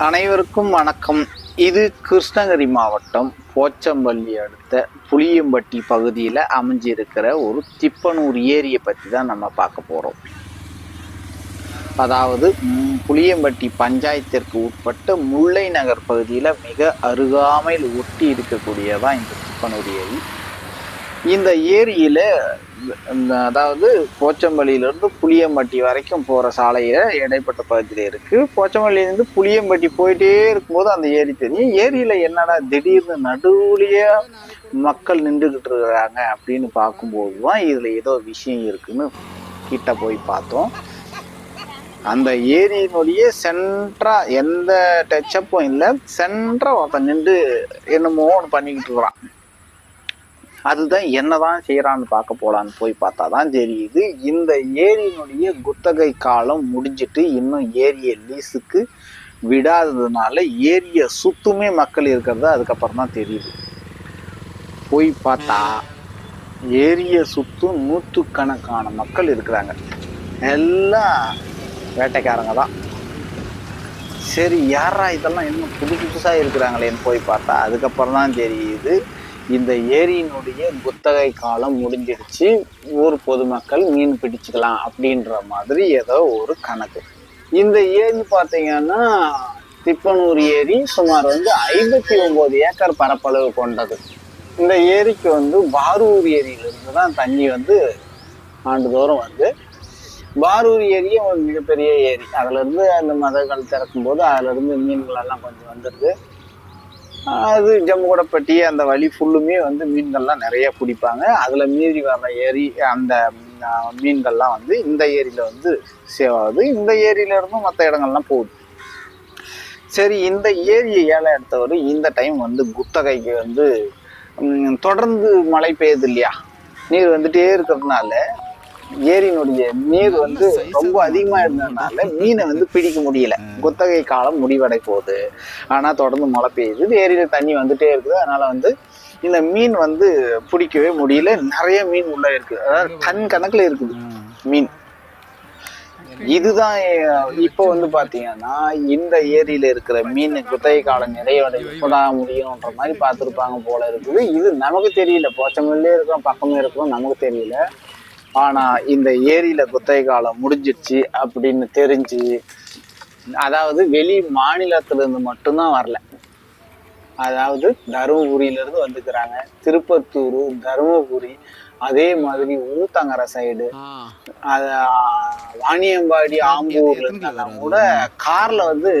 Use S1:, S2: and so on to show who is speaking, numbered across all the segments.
S1: அனைவருக்கும் வணக்கம். இது கிருஷ்ணகிரி மாவட்டம் போச்சம்பள்ளி அடுத்த புளியம்பட்டி பகுதியில் அமைஞ்சிருக்கிற ஒரு திப்பனூர் ஏரியை பற்றி தான் நம்ம பார்க்க போகிறோம் அதாவது புளியம்பட்டி பஞ்சாயத்திற்கு உட்பட்ட முல்லை நகர் பகுதியில் மிக அருகாமையில் ஒட்டி இருக்கக்கூடியதான் இந்த திப்பனூர் ஏரி. இந்த ஏரியில இந்த அதாவது போச்சம்பள்ளியிலிருந்து புளியம்பட்டி வரைக்கும் போகிற சாலையில் இடைப்பட்ட பகுதியில் இருக்குது போச்சம்பள்ளியிலேருந்து புளியம்பட்டி போயிட்டே இருக்கும்போது அந்த ஏரி தெரியும். ஏரியில் என்னடா திடீர்னு நடுவுலயே மக்கள் நின்றுக்கிட்டு இருக்கிறாங்க அப்படின்னு பார்க்கும்போது தான் இதில் ஏதோ விஷயம் இருக்குன்னு கிட்ட போய் பார்த்தோம். அந்த ஏரியினுடைய சென்ட்ரா எந்த டச்சப்பும் இல்லை. சென்ட்ரா ஒருத்தன் நின்று என்னமோ ஒன்று பண்ணிக்கிட்டு இருக்கிறான். அதுதான் என்னதான் செய்யறான்னு பார்க்க போலான்னு போய் பார்த்தா தான் தெரியுது. இந்த ஏரியினுடைய குத்தகை காலம் முடிஞ்சிட்டு இன்னும் ஏரியை லீஸுக்கு விடாததுனால ஏரியை சுத்துமே மக்கள் இருக்கிறது அதுக்கப்புறம் தான் தெரியுது. போய் பார்த்தா ஏரியை சுத்தும் நூற்றுக்கணக்கான மக்கள் இருக்கிறாங்க. எல்லாம் வேட்டைக்காரங்க தான். சரி யாரா இதெல்லாம் இன்னும் புது புதுசாக இருக்கிறாங்களேன்னு போய் பார்த்தா அதுக்கப்புறம் தான் தெரியுது. இந்த ஏரியினுடைய குத்தகை காலம் முடிஞ்சிடுச்சு ஊர் பொதுமக்கள் மீன் பிடிச்சிக்கலாம் அப்படின்ற மாதிரி ஏதோ ஒரு கணக்கு. இந்த ஏரி பார்த்தீங்கன்னா திப்பனூர் ஏரி சுமார் வந்து ஐம்பத்தி ஒம்பது ஏக்கர் பரப்பளவு கொண்டது. இந்த ஏரிக்கு வந்து பாரூர் ஏரியிலிருந்து தான் தண்ணி வந்து ஆண்டுதோறும் வந்து பாரூர் ஏரியே ஒரு மிகப்பெரிய ஏரி. அதுலேருந்து அந்த மதங்கள் திறக்கும் போது இருந்து மீன்கள் எல்லாம் கொஞ்சம் வந்துடுது அது ஜம்முகூடப்பட்டி அந்த வழி ஃபுல்லுமே வந்து மீன்கள்லாம் நிறைய பிடிப்பாங்க. அதில் மீறி வர ஏரி அந்த மீன்கள்லாம் வந்து இந்த ஏரியில் வந்து சேவ் ஆகுது. இந்த ஏரியில இருந்தும் மற்ற இடங்கள்லாம் போகுது. சரி இந்த ஏரியை ஏழை எடுத்தவர் இந்த டைம் வந்து குத்தகைக்கு வந்து தொடர்ந்து மழை பெய்யுது இல்லையா? நீர் வந்துட்டே இருக்கிறதுனால ஏரியினுடைய நீர் வந்து ரொம்ப அதிகமா இருந்ததுனால மீனை வந்து பிடிக்க முடியல. குத்தகை காலம் முடிவடை போகுது. ஆனா தொடர்ந்து மழை பெய்யுது. ஏரியில தண்ணி வந்துட்டே இருக்குது. அதனால வந்து இந்த மீன் வந்து பிடிக்கவே முடியல. நிறைய மீன் உள்ள இருக்கு. அதாவது டன் கணக்குல இருக்குது மீன். இதுதான் இப்போ வந்து பாத்தீங்கன்னா இந்த ஏரியில இருக்கிற மீன் குத்தகை காலம் நிறைவடை எப்படா முடியும்ன்ற மாதிரி பார்த்துருப்பாங்க போல இருக்குது. இது நமக்கு தெரியல. போச்சமில்லே இருக்கிறோம் பக்கமே இருக்கிறோம் நமக்கு தெரியல. ஆனா இந்த ஏரியில குத்தகை காலம் முடிஞ்சிடுச்சு அப்படின்னு தெரிஞ்சு அதாவது வெளி மாநிலத்துல இருந்து மட்டும்தான் வரல. அதாவது தருமபுரியில இருந்து வந்துக்கிறாங்க. திருப்பத்தூர் தருமபுரி அதே மாதிரி ஊத்தங்கரை சைடு அது வாணியம்பாடி ஆம்பூர்ல கூட கார்ல வந்து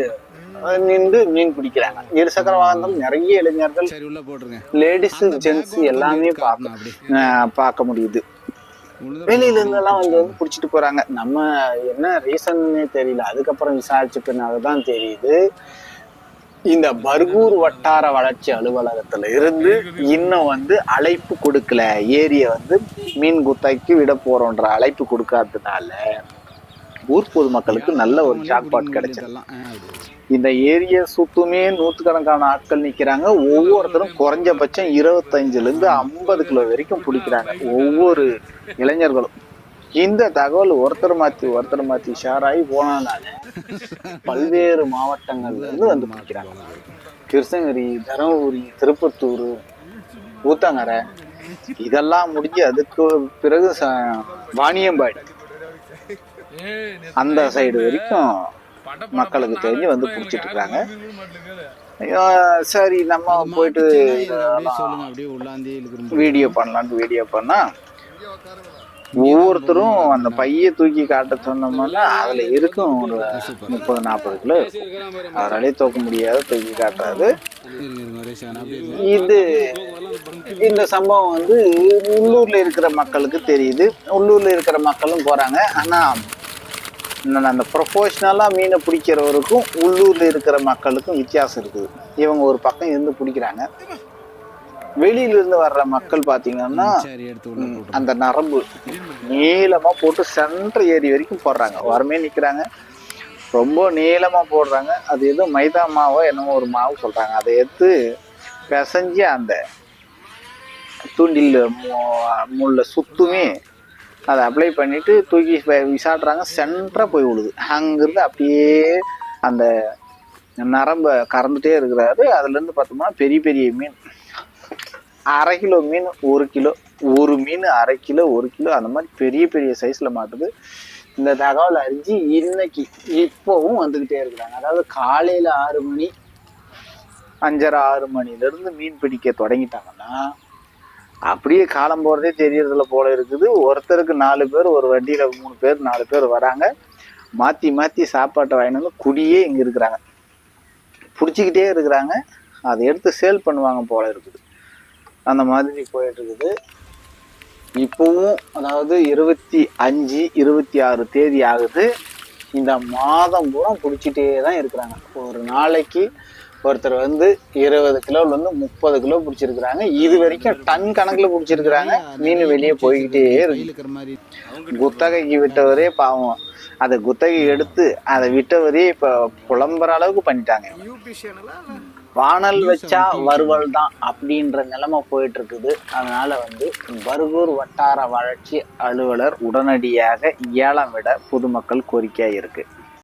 S1: நின்று மீன் பிடிக்கிறாங்க. இருசக்கர வாகனம் நிறைய இளைஞர்கள் லேடிஸ் ஜென்ட்ஸ் எல்லாமே பார்க்க பார்க்க முடியுது. வெளியில இருந்தெல்லாம் வந்து வந்து பிடிச்சிட்டு போறாங்க. நம்ம என்ன ரீசன்னே தெரியல. அதுக்கப்புறம் விசாரிச்ச பின்னால தான் தெரியுது. இந்த பர்கூர் வட்டார வளர்ச்சி அலுவலகத்துல இருந்து இன்னும் வந்து அழைப்பு கொடுக்கல. ஏரிய வந்து மீன் குத்தைக்கு விட போறோன்ற அழைப்பு கொடுக்காததுனால ஊர் பொதுமக்களுக்கு நல்ல ஒரு ஜாக்பாட் கிடைச்சது. இந்த ஏரியை சுத்துமே நூற்றுக்கணக்கான ஆட்கள் நிக்கிறாங்க. ஒவ்வொருத்தரும் குறைஞ்சபட்சம் இருபத்தஞ்சுல இருந்து ஐம்பது கிலோ வரைக்கும் பிடிக்கிறாங்க ஒவ்வொரு இளைஞர்களும். இந்த தகவல் ஒருத்தர் மாத்தி ஒருத்தர் மாத்தி ஷேர் ஆகி போனதுனால பல்வேறு மாவட்டங்கள்ல இருந்து வந்து பிடிக்கிறாங்க கிருஷ்ணகிரி தருமபுரி திருப்பத்தூர் ஊத்தங்கரை. இதெல்லாம் முடிஞ்சு அதுக்கு பிறகு ச- வாணியம்பாடி. அந்த சைடு வரைக்கும் மக்களுக்கு தெரிஞ்சு வந்து பிடிச்சிட்டு இருக்காங்க சரி நம்ம போயிட்டு வீடியோ பண்ணலான்ட்டு வீடியோ பண்ணா ஒவ்வொருத்தரும் அந்த பைய தூக்கி காட்ட சொன்னோம்னா அதுல இருக்கும் ஒரு முப்பது நாற்பது கிலோ. அதனாலே தூக்க முடியாது தூக்கி
S2: இருங்க.
S1: இது இந்த சம்பவம் வந்து உள்ளூர்ல இருக்கிற மக்களுக்கு தெரியுது. உள்ளூர்ல இருக்கிற மக்களும் போறாங்க. ஆனா அந்த ப்ரொஃபஷனலா மீனை பிடிக்கிறவருக்கும் உள்ளூர்ல இருக்கிற மக்களுக்கும் வித்தியாசம் இருக்குது. இவங்க ஒரு பக்கம் இருந்து பிடிக்கிறாங்க. வெளியில இருந்து வர்ற மக்கள்
S2: போட்டு.
S1: அந்த நரம்பு நீளமா போட்டு சென்டர் ஏரி வரைக்கும் போடுறாங்க. வரமே நிக்கிறாங்க. ரொம்ப நீளமா போடுறாங்க. அது ஏதோ மைதா மாவோ என்னமோ ஒரு மாவு சொல்றாங்க. அதை எடுத்து பிசைஞ்சு அந்த தூண்டில் முள்ள சுத்துமே அதை அப்ளை பண்ணிட்டு தூக்கி விசாடுறாங்க சென்டரா போய் விழுது. அங்கேருந்து அப்படியே அந்த நரம்ப கறந்துட்டே இருக்கிறாரு. அதுலேருந்து பார்த்தோம்னா பெரிய பெரிய மீன். அரை கிலோ மீன் ஒரு கிலோ ஒரு மீன் அரை கிலோ ஒரு கிலோ அந்த மாதிரி பெரிய பெரிய சைஸில் மாட்டுது. இந்த தகவல் அறிஞ்சு இன்னைக்கு இப்போவும் வந்துக்கிட்டே இருக்கிறாங்க. அதாவது காலையில் ஆறு மணி அஞ்சரை ஆறு மணிலேருந்து மீன் பிடிக்க தொடங்கிட்டாங்கன்னா அப்படியே காலம் போகிறதே தெரியறதுல போல இருக்குது. ஒருத்தருக்கு நாலு பேர் ஒரு வண்டியில் மூணு பேர் நாலு பேர் வராங்க. மாற்றி மாற்றி சாப்பாட்டை வாங்கிட்டு வந்து குடியே இங்கே இருக்கிறாங்க. பிடிச்சிக்கிட்டே இருக்கிறாங்க. அதை எடுத்து சேல் பண்ணுவாங்க போல இருக்குது. அந்த மாதிரி போயிட்டுருக்குது இப்போவும் அதாவது இருபத்தி அஞ்சு இருபத்தி ஆறு தேதி ஆகுது. இந்த மாதம் பூரா பிடிச்சிட்டே தான் இருக்கிறாங்க. ஒரு நாளைக்கு ஒருத்தர் வந்து இருபது கிலோல இருந்து முப்பது கிலோ பிடிச்சிருக்கிறாங்க. இது வரைக்கும் டன் கணக்குல பிடிச்சிருக்கிறாங்க. மீன் வெளியே போய்கிட்டே இருக்கு. குத்தகைக்கு விட்டவரே பாவம். அதை குத்தகை எடுத்து அதை விட்டவரே இப்ப புலம்புற அளவுக்கு பண்ணிட்டாங்க. வானல் வச்சா வறுவல் தான் அப்படின்ற நிலைமை போயிட்டு இருக்குது அதனால வந்து பர்கூர் வட்டார வளர்ச்சி அலுவலர் உடனடியாக ஏலம் விட பொதுமக்கள் கோரிக்கையா இருக்கு.